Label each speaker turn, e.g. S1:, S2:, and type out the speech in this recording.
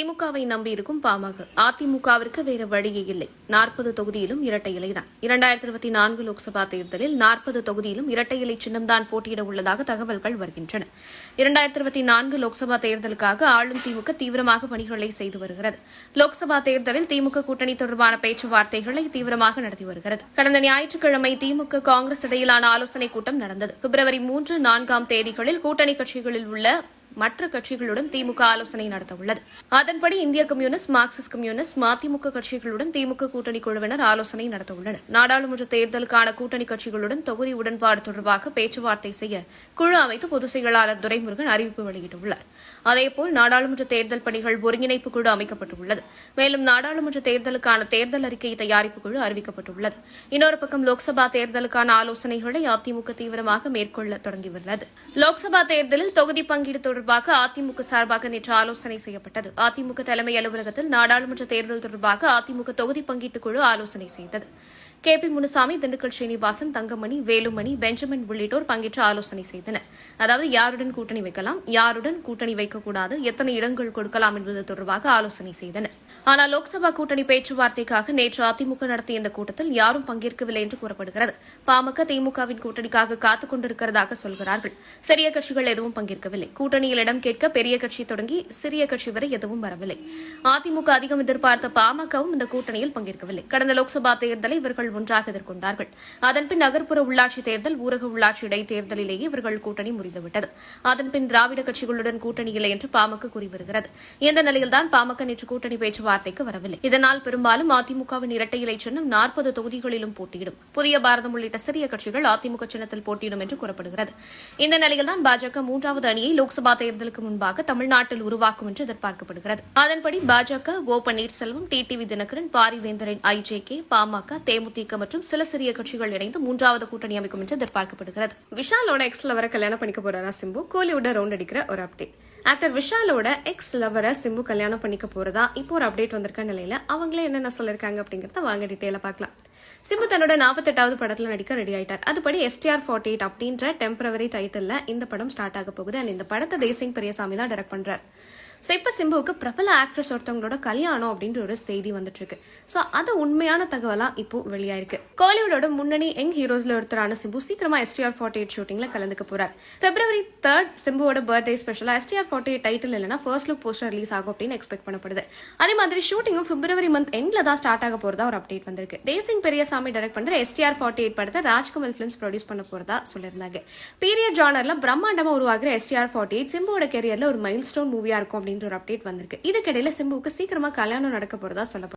S1: திமுகவை நம்பியிருக்கும் பாமக. அதிமுகவிற்கு வேறு வழியே இல்லை. நாற்பது தொகுதியிலும் இரட்டை இலைதான் இரண்டாயிரத்தி இருபத்தி நான்கு லோக்சபா தேர்தலில் நாற்பது தொகுதியிலும் இரட்டை இலை சின்னம்தான் போட்டியிட உள்ளதாக தகவல்கள் வருகின்றன. இரண்டாயிரத்தி இருபத்தி நான்கு லோக்சபா தேர்தலுக்காக ஆளும் திமுக தீவிரமாக பணிகளை செய்து வருகிறது. லோக்சபா தேர்தலில் திமுக கூட்டணி தொடர்பான பேச்சுவார்த்தைகளை தீவிரமாக நடத்தி வருகிறது. கடந்த ஞாயிற்றுக்கிழமை திமுக காங்கிரஸ் இடையிலான ஆலோசனைக் கூட்டம் நடந்தது. பிப்ரவரி மூன்று நான்காம் தேதிகளில் கூட்டணி கட்சிகளில் உள்ள மற்ற கட்சிகளுடன் திமுக ஆலோசனை நடத்த உள்ளது அதன்படி இந்திய கம்யூனிஸ்ட் மார்க்சிஸ்ட் கம்யூனிஸ்ட் மதிமுக கட்சிகளுடன் திமுக கூட்டணி குழுவினர் ஆலோசனை நடத்த உள்ளனர் நாடாளுமன்ற தேர்தலுக்கான கூட்டணி கட்சிகளுடன் தொகுதி உடன்பாடு தொடர்பாக பேச்சுவார்த்தை செய்ய குழு அமைத்து பொதுச் செயலாளர் துரைமுருகன் அறிவிப்பு வெளியிட்டுள்ளார். அதேபோல் நாடாளுமன்ற தேர்தல் பணிகள் ஒருங்கிணைப்பு குழு அமைக்கப்பட்டுள்ளது. மேலும் நாடாளுமன்ற தேர்தலுக்கான தேர்தல் அறிக்கை தயாரிப்பு குழு அறிவிக்கப்பட்டுள்ளது. இன்னொரு பக்கம் லோக்சபா தேர்தலுக்கான ஆலோசனைகளை அதிமுக தீவிரமாக மேற்கொள்ள தொடங்கியுள்ளது. லோக்சபா தேர்தலில் தொகுதி பங்கீடு தொடர்பாக அதிமுக சார்பாக நேற்று ஆலோசனை செய்யப்பட்டது. அதிமுக தலைமை அலுவலகத்தில் நாடாளுமன்ற தேர்தல் தொடர்பாக அதிமுக தொகுதி பங்கீட்டுக் குழு ஆலோசனை செய்தது. K. P. Munusamy Dindigul Srinivasan Thangamani Velumani Benjamin உள்ளிட்டோர் பங்கேற்று ஆலோசனை செய்தனர். அதாவது யாருடன் கூட்டணி வைக்கலாம் யாருடன் கூட்டணி வைக்கக்கூடாது எத்தனை இடங்கள் கொடுக்கலாம் என்பது தொடர்பாக ஆலோசனை செய்தனர். ஆனால் லோக்சபா கூட்டணி பேச்சுவார்த்தைக்காக நேற்று அதிமுக நடத்திய இந்த கூட்டத்தில் யாரும் பங்கேற்கவில்லை என்று கூறப்படுகிறது. பாமக திமுகவின் கூட்டணிக்காக காத்துக் கொண்டிருக்கிறதாக சொல்கிறார்கள். சிறிய கட்சிகள் எதுவும் பங்கேற்கவில்லை. கூட்டணியில் இடம் கேட்க பெரிய கட்சி தொடங்கி சிறிய கட்சி வரை எதுவும் வரவில்லை. அதிமுக அதிகம் எதிர்பார்த்த பாமகவும் இந்த கூட்டணியில் பங்கேற்கவில்லை. கடந்த லோக்சபா தேர்தலை இவர்கள் ஒன்றாக எதிர்கொண்டார்கள். அதன்பின் நகர்ப்புற உள்ளாட்சி தேர்தல் ஊரக உள்ளாட்சி இடைத்தேர்தலிலேயே இவர்கள் கூட்டணி முறிந்துவிட்டது. அதன்பின் திராவிட கட்சிகளுடன் கூட்டணி இல்லை என்று பாமக கூறி வருகிறது. இந்த நிலையில்தான் பாமக நேற்று கூட்டணி பேச்சுவார்த்தைக்கு வரவில்லை. இதனால் பெரும்பாலும் அதிமுகவின் இரட்டை இலை சின்னம் நாற்பது தொகுதிகளிலும் போட்டியிடும். புதிய பாரதம் உள்ளிட்ட சிறிய கட்சிகள் அதிமுக சின்னத்தில் போட்டியிடும் என்று கூறப்படுகிறது. இந்த நிலையில்தான் பாஜக மூன்றாவது அணியை லோக்சபா தேர்தலுக்கு முன்பாக தமிழ்நாட்டில் உருவாக்கும் என்று எதிர்பார்க்கப்படுகிறது. அதன்படி BJP O Panneerselvam TTV Dhinakaran Parivendharan IJK PMK DMDK மற்றும் சில சிறிய கட்சிகள் இணைந்து மூன்றாவது கூட்டணி அமைக்கும் என்று எதிர்பார்க்கப்படுகிறது. விஷாலோட எக்ஸ் லவரை கல்யாணம் பண்ணிக்க போறாரா சிம்பு? கோலிவுட ரவுண்ட் அடிக்கிற ஒரு அப்டேட் ஆக்டர் விஷாலோட எக்ஸ் லவரை சிம்பு கல்யாணம் பண்ணிக்க போறதா? இப்போ ஒரு அப்டேட் வந்திருக்க நிலையில அவங்களே என்னென்ன சொல்லிருக்காங்க அப்படிங்கறத வாங்க டீட்டெயில பார்க்கலாம். சிம்பு தன்னோட நாற்பத்தெட்டாவது படத்துல நடிக்க ரெடி ஆயிட்டார். அதுபடி எஸ்டிஆர் ஃபார்ட்டி எயிட் அப்படின்ற டெம்பரவரி டைட்டில்ல இந்த படம் ஸ்டார்ட் ஆக போகுது. அண்ட் இந்த படத்தை தேசிங் பெரியசாமி தான் டைரக்ட் பண்றாரு. ஸோ இப்போ சிம்புவுக்கு பிரபல ஆக்ட்ரஸ் ஒருத்தவங்களோட கல்யாணம் அப்படின்ற ஒரு செய்தி வந்துட்டு இருக்கு ஸோ அது உண்மையான தகவலாக இப்போ வெளியாயிருக்கு. காலிவுடோட முன்னணி யங் ஹீரோஸ்ல ஒருத்தரான சிம்பு சீக்கிரமா எஸ்டிஆர் ஃபார்ட்டி எயிட் ஷூட்டிங்ல கலந்துக்க போறார். பிப்ரவரி தேர்ட் சிம்புவோட பர்த்டே ஸ்பெஷலா எஸ்டிஆர் ஃபார்ட்டி எயிட் டைட்டில் இல்லைனா ஃபர்ஸ்ட் லுக் போஸ்டர் ரிலீஸ் ஆகும் அப்படின்னு எக்ஸ்பெக்ட் பண்ணப்படுது. அதே மாதிரி ஷூட்டிங்கும் பிப்ரவரி மந்த் எண்ட்ல தான் ஸ்டார்ட் ஆக போறதா ஒரு அப்டேட் வந்திருக்கு. தேசிங் பெரியசாமி டைரக்ட் பண்ற எஸ்டிஆர் ஃபார்ட்டி எயிட் படத்தை ராஜ்கமல் ஃபிலிம்ஸ் ப்ரொடியூஸ் பண்ண போறதா சொல்லியிருந்தாங்க. பீரியட் ஜானர்ல பிரம்மாண்டமா உருவாகிற எஸ்டிஆர் ஃபார்ட்டி எயிட் சிம்புவோட கெரியர்ல ஒரு மைல் ஸ்டோன் மூவியா இருக்கும் அப்படின்ற ஒரு அப்டேட் வந்திருக்கு. இதுக்கிடையில சிம்புவுக்கு சீக்கிரமா கல்யாணம் நடக்க போறதா சொல்லப்படுது